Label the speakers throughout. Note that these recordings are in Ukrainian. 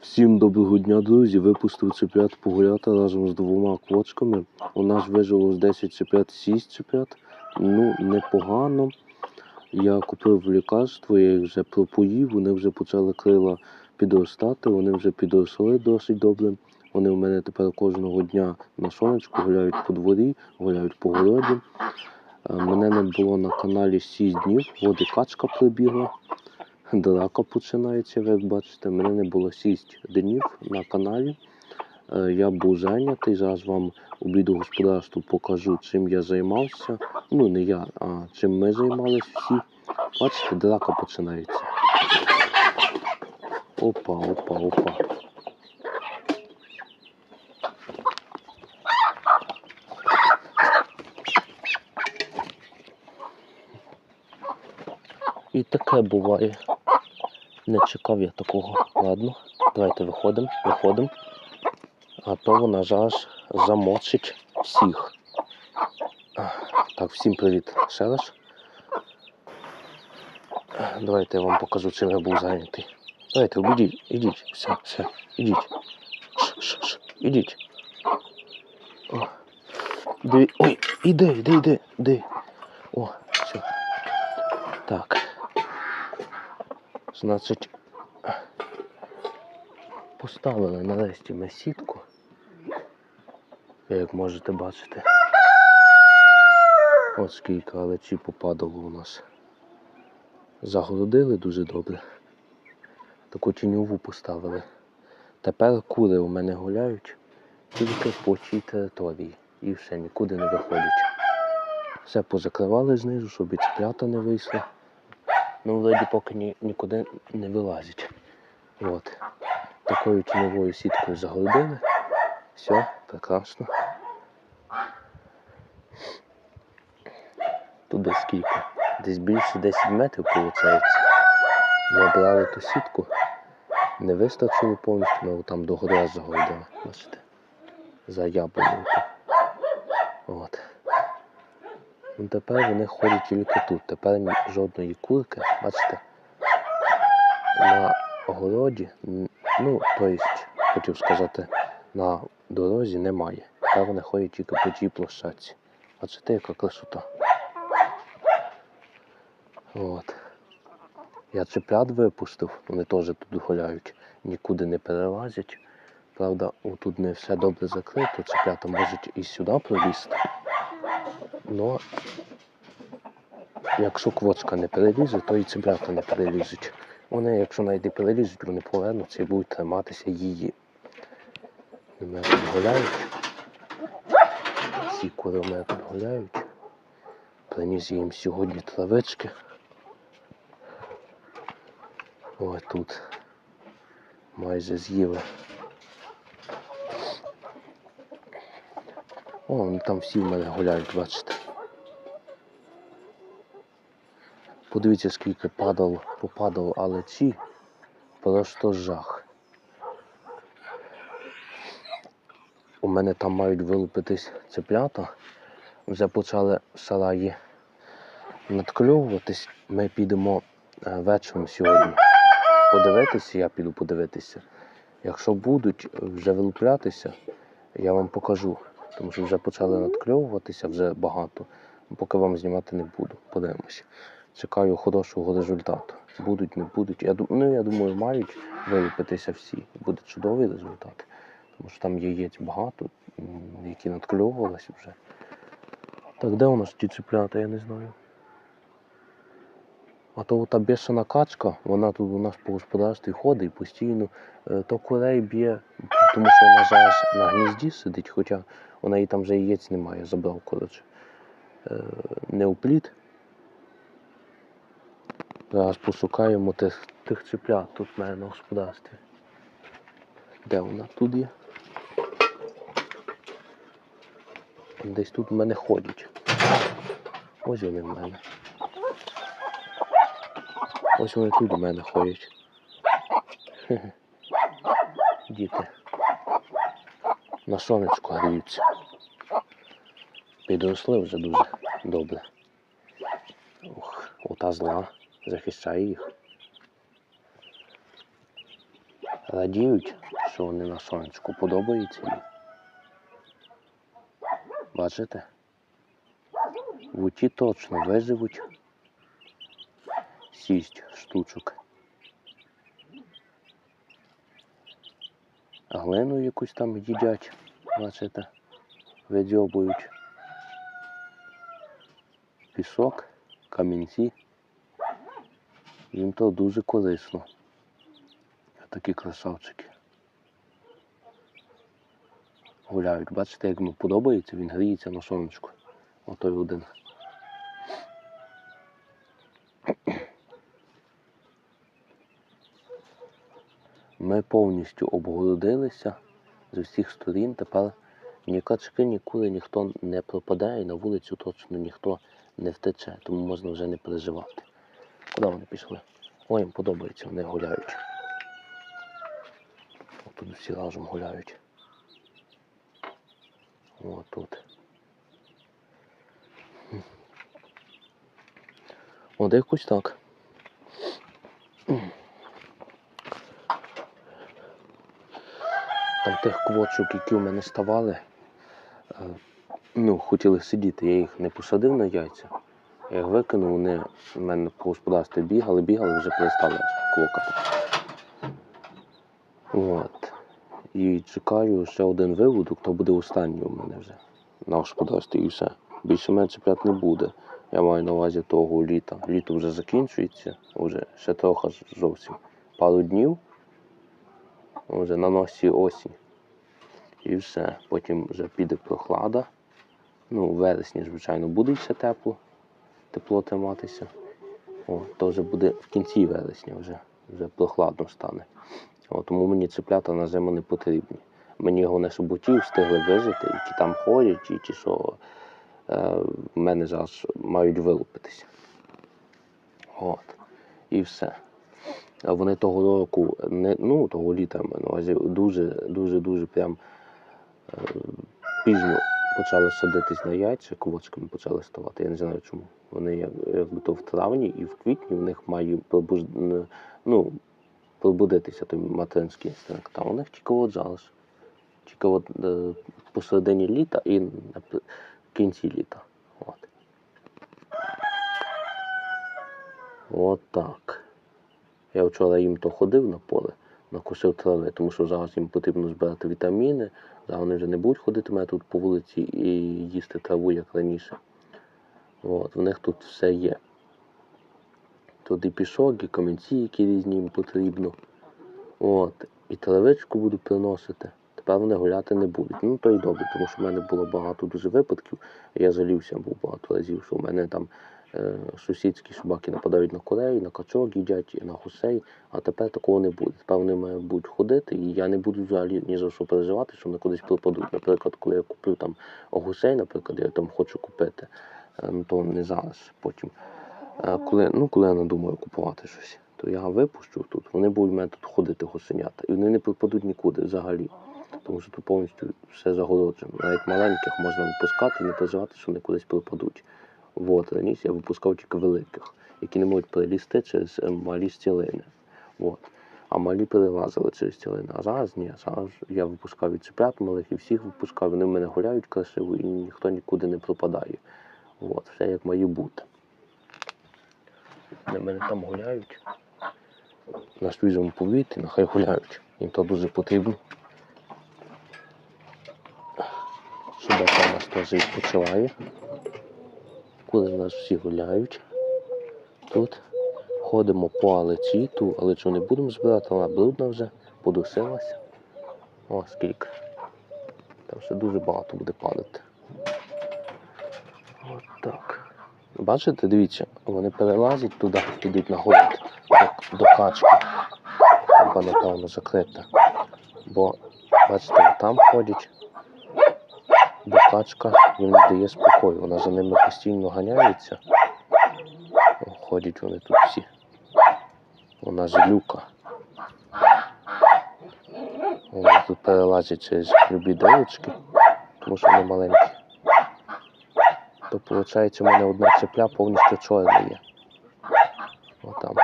Speaker 1: Всім доброго дня, друзі. Випустив цеплят погуляти разом з двома квочками. У нас вижило з 10 цеплят 6 цеплят. Ну, непогано. Я купив лікарство, я їх вже пропоїв, вони вже почали крила підростати, вони вже підросли досить добре. Вони у мене тепер кожного дня на сонечку гуляють по дворі, гуляють по городі. Е, Мене не було на каналі 6 днів, і качка прибігла. Драка починається, ви бачите. Мене не було 6 днів на каналі. Е, Я був зайнятий. Зараз вам обіду господарству покажу, чим я займався. Ну, не я, а чим ми займалися всі. Бачите, драка починається. Опа, опа, опа. І таке буває. Не чекав я такого. Ладно, давайте виходимо, виходимо. А то вона ж аж замочить всіх. Так, всім привіт ще раз. Давайте я вам покажу, чим я був зайнятий. Давайте, обійдіть, ідіть, все, все, ідіть. Ш, ш, ш, ідіть. О. Диві... Ой, іди, іди, іди, іди. О, все. Так. Значить, поставили нарешті ми сітку, як можете бачити. От скільки алечі попадало у нас. Загородили дуже добре. Таку тіньову поставили. Тепер кури у мене гуляють тільки по цій території. І все, нікуди не виходять. Все позакривали знизу, щоб і цеплята не вийшли. Ну, вроді поки ні, нікуди не вилазять. От. Такою тіньовою сіткою загородили. Все, прекрасно. Тут скільки? Десь більше 10 метрів виходить. Ми обрали ту сітку. Не вистачило повністю, ми там до гори загородили. Бачите? За яблуною. От. Ну, тепер вони ходять тільки тут. Тепер жодної курки, бачите, на огороді, ну, тобто, хотів сказати, на дорозі немає. Тепер вони ходять тільки по тій площадці. Бачите, яка красота. От. Я цеплят випустив, вони теж тут гуляють, нікуди не перелазять. Правда, отут не все добре закрито, цеплята можуть і сюди пролізти. Но якщо квочка не перелізе, то і цеплята не перелізуть. Вони, якщо навіть перелізуть, вони повернуться і будуть триматися її. Мене гуляють. Всі кури у мене тут гуляють. Приніс їм сьогодні травички. Ось тут майже з'їли. О, там всі в мене гуляють, бачите. Подивіться, скільки падало, попадало, але ці просто жах. У мене там мають вилупитись цеплята. Вже почали в сараї надкльовуватись. Ми підемо е, вечором сьогодні подивитися, я піду подивитися. Якщо будуть вже вилуплятися, я вам покажу. Тому що вже почали надкльовуватися вже багато. Поки вам знімати не буду. Подивимося. Чекаю хорошого результату. Будуть, не будуть. Я, ну, я думаю, мають вилупитися всі. Буде чудовий результат. Тому що там яєць багато, які надкльовувалися вже. Так, де у нас ті цеплята, я не знаю. А то та бешена качка, вона тут у нас по господарстві ходить і постійно е, то курей б'є, тому що вона зараз на гнізді сидить, хоча у неї там вже яєць немає, забрав, коротше. Е, Не упліт. Зараз пошукаємо тих, тих цеплят тут в мене на господарстві. Де вона? Тут є. Десь тут в мене ходять. Ось вони в мене. Ось вони тут у мене ходять. Діти. На сонечку гріються. Підросли вже дуже добре. Ух, ота зла захищає їх. радіють, що вони на сонечку подобається їм. Бачите? Вуті точно виживуть. Сість штучок. Глину якусь там їдять, бачите, видьобують. Пісок, камінці. Їм то дуже корисно. Такі красавчики. Гуляють. Бачите, як йому подобається, він гріється на сонечку. Отой один. Ми повністю обгородилися з усіх сторін. Тепер ні качки, ні кури ніхто не пропадає, на вулицю точно ніхто не втече, тому можна вже не переживати. Куди вони пішли? Ой, їм подобається, вони гуляють. Тут всі разом гуляють. О, тут. От якось так. Там тих квочок, які у мене ставали, е, ну, хотіли сидіти, я їх не посадив на яйця. Я їх викинув, вони в мене по господарстві бігали, бігали, вже перестали квокати. От. І чекаю ще один виводок, то буде останній у мене вже на господарстві і все. Більше менше цеплят не буде. Я маю на увазі того літа. Літо вже закінчується, вже ще трохи зовсім пару днів. Вже на носі осінь. І все. Потім вже піде прохлада. Ну, вересні, звичайно, буде ще тепло, тепло триматися. О, то вже буде в кінці вересня, вже, вже прохладно стане. О, тому мені цеплята на зиму не потрібні. Мені головне, щоб ті встигли вижити, які там ходять, і ті, що е, в мене зараз мають вилупитися. От. І все. А вони того року, не, ну, того літа, на увазі, дуже, дуже, дуже прям е, пізно почали садитись на яйця, квочками почали ставати. Я не знаю чому. Вони як, якби то в травні і в квітні в них пробуж... ну, пробудитися той материнський інстинкт. А у них тільки от зараз. Тільки от е, посередині літа і на кінці літа. От. От так. Я вчора їм то ходив на поле, накосив трави, тому що зараз їм потрібно збирати вітаміни. Зараз вони вже не будуть ходити мене тут по вулиці і їсти траву, як раніше. От, в них тут все є. Тут і пішок, і камінці, які різні їм потрібно. От, і травичку буду приносити. Тепер вони гуляти не будуть. Ну то й добре, тому що в мене було багато дуже випадків. Я жалівся був багато разів, що в мене там сусідські собаки нападають на курей, на качок їдять, на гусей, а тепер такого не буде. Тепер вони мають будуть ходити, і я не буду взагалі ні за що переживати, що вони кудись пропадуть. Наприклад, коли я куплю там гусей, наприклад, я там хочу купити, е, ну то не зараз, потім. Е, Коли, ну, коли я надумаю купувати щось, то я випущу тут, вони будуть в мене тут ходити гусенята. І вони не пропадуть нікуди взагалі. Тому що тут повністю все загороджено. Навіть маленьких можна випускати і не переживати, що вони кудись пропадуть. От, раніше я випускав тільки великих, які не можуть перелізти через е, малі стілини. От. А малі перелазили через стілини. А зараз ні, зараз я випускав і цеплят малих, і всіх випускав. Вони в мене гуляють красиво і ніхто нікуди не пропадає. От, все як має бути. Вони мене там гуляють. На свіжому повітрі, нехай гуляють. Їм то дуже потрібно. Собака у нас теж відпочиває. Коли в нас всі гуляють. Тут ходимо по алечі, ту алечу не будемо збирати, вона брудна вже, подушилася. О, скільки. Там ще дуже багато буде падати. От так. Бачите, дивіться, вони перелазять туди, йдуть на город до, до качки. Там, напевно, закрита. Бо, бачите, там ходять. Качка їм не дає спокою. Вона за ними постійно ганяється. Ходять вони тут всі. Вона злюка. Вони тут перелазять через любі дорочки, тому що вони маленькі. То виходить, у мене одна цепля повністю чорна є. О там.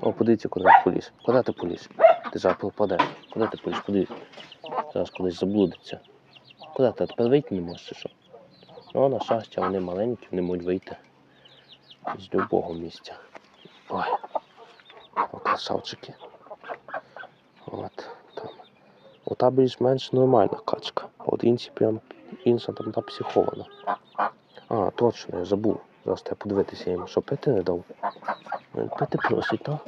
Speaker 1: О, подивіться, куди я поліз. Куди ти поліз? Ти зараз пропадеш. Куди ти поїш? Куди? Зараз кудись заблудиться. Куди ти? Тепер вийти не можеш що? Ну, на щастя, вони маленькі, вони можуть вийти з любого місця. Ой. О, красавчики. От там. Ота більш-менш нормальна качка. От інші прям інша там та психована. А, точно, я забув. Зараз треба подивитися їм, що пити не дав. Він Пити просить, так?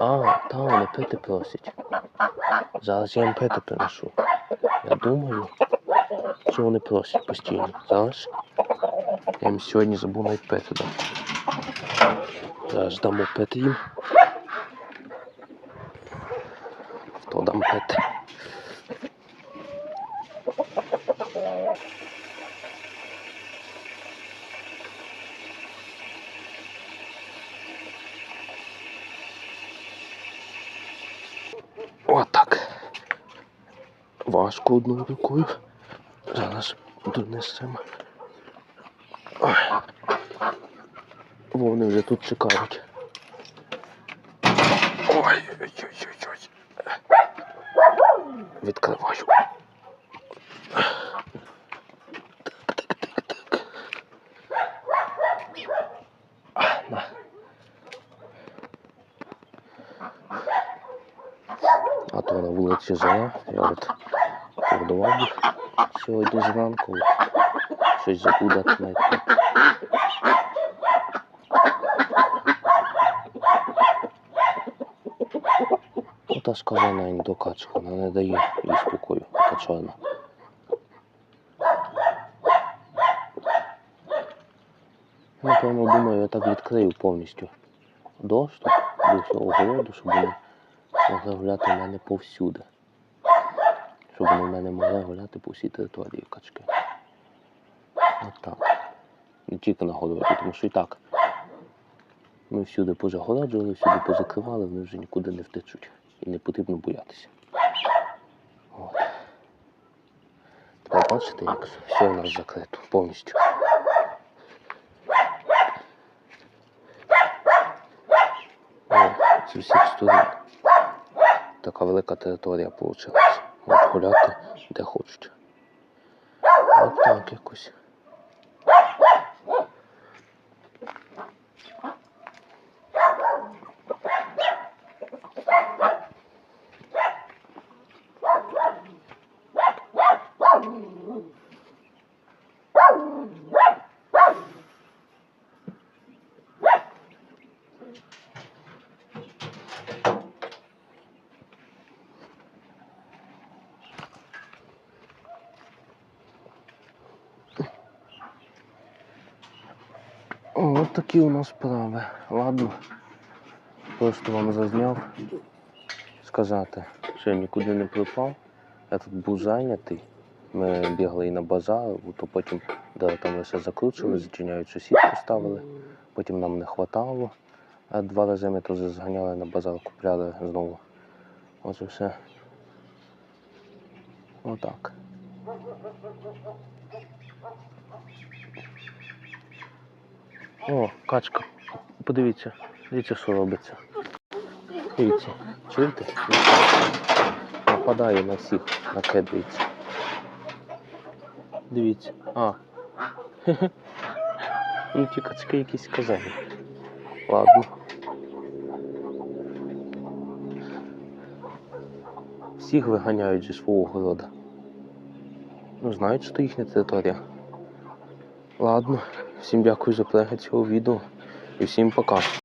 Speaker 1: А, та вони пити просять. Зараз я їм пити приношу. Я думаю, що вони просять постійно. Зараз. Я їм сьогодні забув навіть пити дати. Зараз дамо пити їм. Хто дам пити? Отак. Важко одною рукою. Зараз донесемо. Ой. Вони вже тут чекають. Ой-ой-ой-ой. Відкриваю. А, то на вулиці жара. Я от годував їх сьогодні зранку. Щось забув дати. Ота скажена індокачка, вона не дає їй спокою, та чорна. Напевно, думаю, я так відкрию повністю доступ до цього городу, щоб вони могли гуляти мене повсюди. Щоб вони в мене могли гуляти по всій території качки. От так. Не тільки на городі, тому що і так. Ми всюди позагороджували, всюди позакривали, вони вже нікуди не втечуть. І не потрібно боятися. От. Тепер бачите, як все у нас закрито повністю. О, з усіх сторон. Така велика територія вийшла. Гуляти де хочуть. От так якось. О, от такі у нас справи. Ладно. Просто вам зазняв сказати, що я нікуди не пропав. Я тут був зайнятий. Ми бігли і на базар, то потім де там лише закручували, зачиняючи сітку ставили. Потім нам не. А два рази ми теж зганяли на базар, купляли знову. Оце все. Отак. О, качка. Подивіться, дивіться, що робиться. Дивіться, чуєте? Нападає на всіх, накидається. Дивіться. А. Ну ті качки якісь сказали. Ладно. Всіх виганяють зі свого города. Ну, знають, що їхня територія. Ладно, всім дякую за перегляд цього відео і всім пока.